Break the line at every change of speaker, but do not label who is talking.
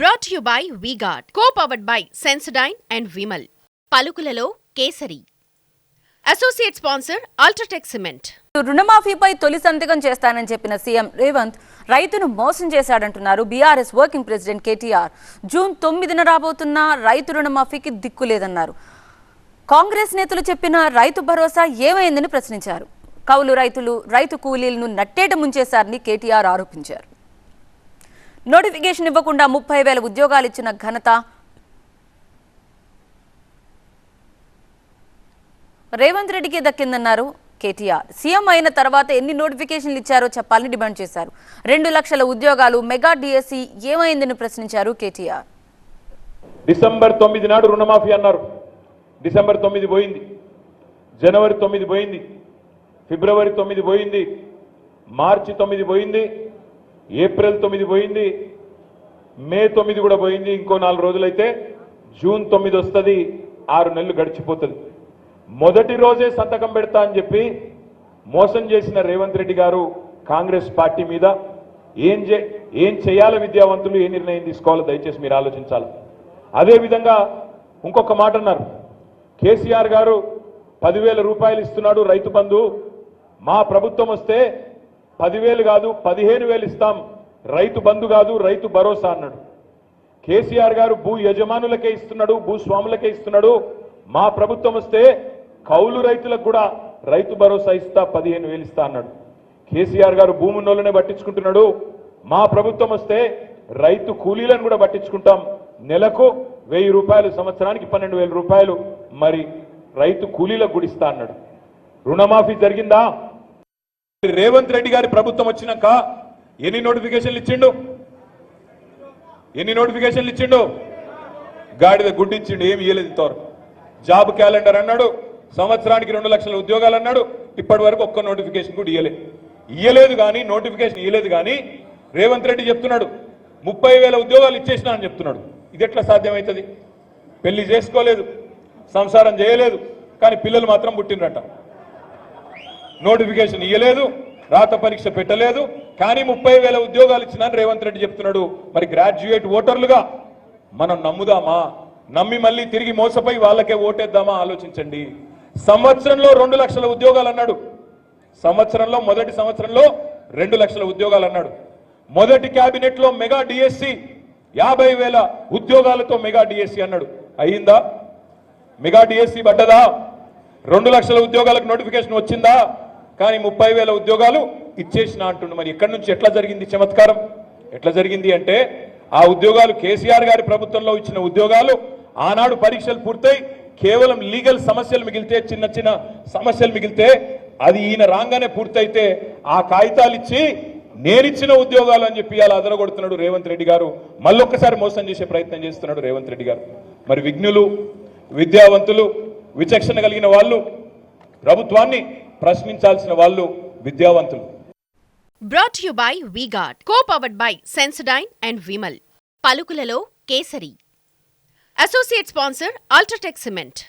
Brought you by V Guard co powered by Sensodyne and Vimal పలుకులలో kesari. Associate sponsor UltraTech cement
రుణమాఫీపై తొలి సంతకం చేస్తానని చెప్పిన సీఎం రేవంత్ రైతును మోసం చేశాడంటున్నారు BRS working president KTR. June తొమ్మిదిన రాబోతున్న రైతు రుణమాఫీకి దిక్కు లేదన్నారు. కాంగ్రెస్ నేతలు చెప్పిన రైతు భరోసా ఏమైందని ప్రశ్నించారు. కౌలు రైతులు రైతు కూలీలను నట్టేట ముంచేశారని కేటీఆర్ ఆరోపించారు. నోటిఫికేషన్ ఇవ్వకుండా ముప్పై వేల ఉద్యోగాలు ఇచ్చిన ఘనత. రేవంత్ రెడ్డికి దక్కిందన్నారు కేటీఆర్. సీఎం అయిన తర్వాత ఎన్ని నోటిఫికేషన్లు ఇచ్చారో చెప్పాలని డిమాండ్ చేశారు. రెండు లక్షల ఉద్యోగాలు మెగా డిఎస్సి ఏమైందని ప్రశ్నించారు కేటీఆర్.
డిసెంబర్ తొమ్మిది నాడు రుణమాఫీ అన్నారు. డిసెంబర్ తొమ్మిది పోయింది. జనవరి తొమ్మిది పోయింది. ఫిబ్రవరి తొమ్మిది పోయింది. మార్చి తొమ్మిది పోయింది. ఏప్రిల్ తొమ్మిది పోయింది మే తొమ్మిది కూడా పోయింది ఇంకో నాలుగు రోజులైతే జూన్ తొమ్మిది వస్తుంది ఆరు నెలలు గడిచిపోతుంది. మొదటి రోజే సంతకం పెడతా అని చెప్పి మోసం చేసిన రేవంత్ రెడ్డి గారు కాంగ్రెస్ పార్టీ మీద ఏం చే ఏం చేయాలి విద్యావంతులు ఏ నిర్ణయం తీసుకోవాలో దయచేసి మీరు ఆలోచించాలి. అదేవిధంగా ఇంకొక మాట అన్నారు. కేసీఆర్ గారు పదివేల రూపాయలు ఇస్తున్నాడు రైతు బంధు మా ప్రభుత్వం వస్తే పదివేలు కాదు పదిహేను వేలు ఇస్తాం. రైతు బంధు కాదు రైతు భరోసా అన్నాడు. కేసీఆర్ గారు భూ యజమానులకే ఇస్తున్నాడు భూస్వాములకే ఇస్తున్నాడు. మా ప్రభుత్వం వస్తే కౌలు రైతులకు కూడా రైతు భరోసా ఇస్తా పదిహేను వేలు ఇస్తా అన్నాడు. కేసీఆర్ గారు భూమున్నోళ్ళనే పట్టించుకుంటున్నాడు. మా ప్రభుత్వం వస్తే రైతు కూలీలను కూడా పట్టించుకుంటాం. నెలకు వెయ్యి రూపాయలు సంవత్సరానికి పన్నెండు వేల రూపాయలు. మరి రైతు కూలీలకు కూడా ఇస్తా అన్నాడు. రుణమాఫీ జరిగిందా? రేవంత్ రెడ్డి గారి ప్రభుత్వం వచ్చినాక ఎన్ని నోటిఫికేషన్లు ఇచ్చిండు? ఎన్ని నోటిఫికేషన్లు ఇచ్చిండు? గాడిద గుడ్డు ఇచ్చిండు ఏమి ఇయ్యలేదు తోరు. జాబ్ క్యాలెండర్ అన్నాడు సంవత్సరానికి రెండు లక్షల ఉద్యోగాలు అన్నాడు ఇప్పటి వరకు ఒక్క నోటిఫికేషన్ కూడా ఇయ్యలేదు ఇయ్యలేదు కానీ నోటిఫికేషన్ ఇయ్యలేదు కానీ రేవంత్ రెడ్డి చెప్తున్నాడు ముప్పై వేల ఉద్యోగాలు ఇచ్చేసినా అని చెప్తున్నాడు. ఇది ఎట్లా సాధ్యమవుతుంది పెళ్ళి చేసుకోలేదు సంసారం చేయలేదు కానీ పిల్లలు మాత్రం పుట్టినరట నోటిఫికేషన్ ఇవ్వలేదు రాత పరీక్ష పెట్టలేదు కానీ ముప్పై వేల ఉద్యోగాలు ఇచ్చినాను రేవంత్ రెడ్డి చెప్తున్నాడు. మరి గ్రాడ్యుయేట్ ఓటర్లుగా మనం నమ్ముదామా? నమ్మి మళ్ళీ తిరిగి మోసపోయి వాళ్ళకే ఓటేద్దామా? ఆలోచించండి. సంవత్సరంలో రెండు లక్షల ఉద్యోగాలు అన్నాడు. సంవత్సరంలో మొదటి సంవత్సరంలో రెండు లక్షల ఉద్యోగాలు అన్నాడు. మొదటి కేబినెట్లో మెగా డిఎస్సి యాభై వేల ఉద్యోగాలతో మెగా డిఎస్సి అన్నాడు. అయిందా మెగా డిఎస్సి పడ్డదా? రెండు లక్షల ఉద్యోగాలకు నోటిఫికేషన్ వచ్చిందా? కానీ ముప్పై వేల ఉద్యోగాలు ఇచ్చేసిన అంటుండు. మరి ఎక్కడి నుంచి ఎట్లా జరిగింది చమత్కారం? ఎట్లా జరిగింది అంటే ఆ ఉద్యోగాలు కేసీఆర్ గారి ప్రభుత్వంలో ఇచ్చిన ఉద్యోగాలు ఆనాడు పరీక్షలు పూర్తయి కేవలం లీగల్ సమస్యలు మిగిలితే చిన్న చిన్న సమస్యలు మిగిలితే అది ఈయన రాగానే పూర్తయితే ఆ కాగితాలు ఇచ్చి నేనిచ్చిన ఉద్యోగాలు అని చెప్పి అలా అదరగొడుతున్నాడు రేవంత్ రెడ్డి గారు. మళ్ళొక్కసారి మోసం చేసే ప్రయత్నం చేస్తున్నాడు రేవంత్ రెడ్డి గారు. మరి విఘ్నులు విద్యావంతులు విచక్షణ కలిగిన వాళ్ళు ప్రభుత్వాన్ని ప్రశ్నించాల్సిన వాళ్ళు విద్యావంతులు.
Brought you by V Guard co powered by Sensodyne and Vimal పలుకులలో kesari. Associate sponsor UltraTech cement